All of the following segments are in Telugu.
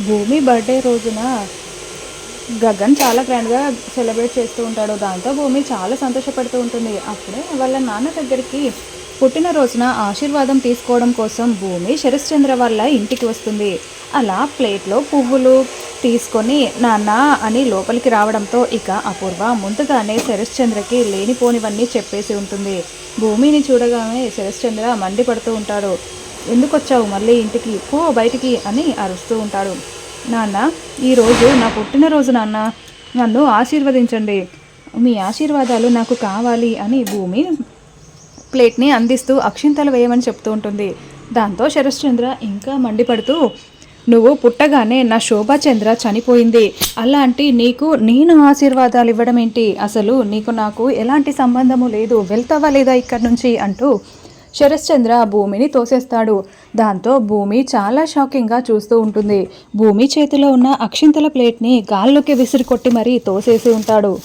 భూమి బర్త్డే రోజున గగన్ చాలా గ్రాండ్గా సెలబ్రేట్ చేస్తూ ఉంటాడు. దాంతో భూమి చాలా సంతోషపడుతూ ఉంటుంది. అప్పుడే వాళ్ళ నాన్న దగ్గరికి పుట్టినరోజున ఆశీర్వాదం తీసుకోవడం కోసం భూమి శరశ్చంద్ర వాళ్ళ ఇంటికి వస్తుంది. అలా ప్లేట్లో పువ్వులు తీసుకొని నాన్న అని లోపలికి రావడంతో ఇక అపూర్వ ముందుగానే శరశ్చంద్రకి లేనిపోనివన్నీ చెప్పేసి ఉంటుంది. భూమిని చూడగానే శరశ్చంద్ర మండిపడుతూ ఉంటాడు. ఎందుకు వచ్చావు మళ్ళీ ఇంటికి? పో బయటికి అని అరుస్తూ ఉంటాడు. నాన్న ఈరోజు నా పుట్టినరోజు నాన్న. నన్ను ఆశీర్వదించండి. మీ ఆశీర్వాదాలు నాకు కావాలి అని భూమి ప్లేట్ని అందిస్తూ అక్షింతలు వేయమని చెప్తూ ఉంటుంది. దాంతో శరశ్చంద్ర ఇంకా మండిపడుతూ నువ్వు పుట్టగానే నా శోభాచంద్ర చనిపోయింది. అలాంటి నీకు నేను ఆశీర్వాదాలు ఇవ్వడం ఏంటి అసలు నీకు నాకు ఎలాంటి సంబంధము లేదు. వెళ్తావా లేదా ఇక్కడి నుంచి? అంటూ శరశ్చంద్ర భూమిని తోసేస్తాడు. దాంతో భూమి చాలా షాకింగ్గా చూస్తూ ఉంటుంది. భూమి చేతిలో ఉన్న అక్షింతల ప్లేట్ని గాల్లోకి విసిరి కొట్టి మరీ తోసేసి ఉంటాడు.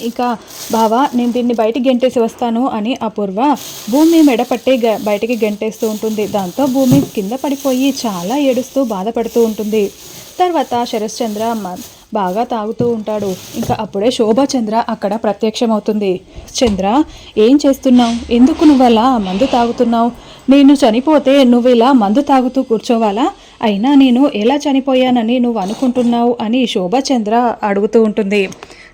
ఇక బావా నేను దీన్ని బయటికి గెంటేసి వస్తాను అని అపూర్వ భూమి మెడపట్టి గ- బయటికి గెంటేస్తూ ఉంటుంది. దాంతో భూమి కింద పడిపోయి చాలా ఏడుస్తూ బాధపడుతూ ఉంటుంది. తర్వాత శరశ్చంద్ర మ- బాగా తాగుతూ ఉంటాడు. ఇంకా అప్పుడే శోభాచంద్ర అక్కడ ప్రత్యక్షమవుతుంది. చంద్ర ఏం చేస్తున్నావు? ఎందుకు నువ్వు అలా మందు తాగుతున్నావు? నేను చనిపోతే నువ్వు ఇలా మందు తాగుతూ కూర్చోవాలా? అయినా నేను ఎలా చనిపోయానని నువ్వు అనుకుంటున్నావు? అని శోభాచంద్ర అడుగుతూ ఉంటుంది.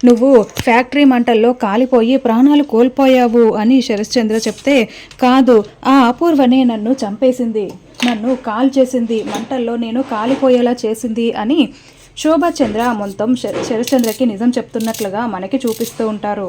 నువ్వు ఫ్యాక్టరీ మంటల్లో కాలిపోయి ప్రాణాలు కోల్పోయావు అని శరశ్చంద్ర చెప్తే కాదు ఆ అపూర్వనే నన్ను చంపేసింది. నన్ను కాల్ చేసింది మంటల్లో నేను కాలిపోయేలా చేసింది అని శోభచంద్ర మొత్తం శరశ్చంద్రకి నిజం చెప్తున్నట్లుగా మనకి చూపిస్తూ ఉంటారు.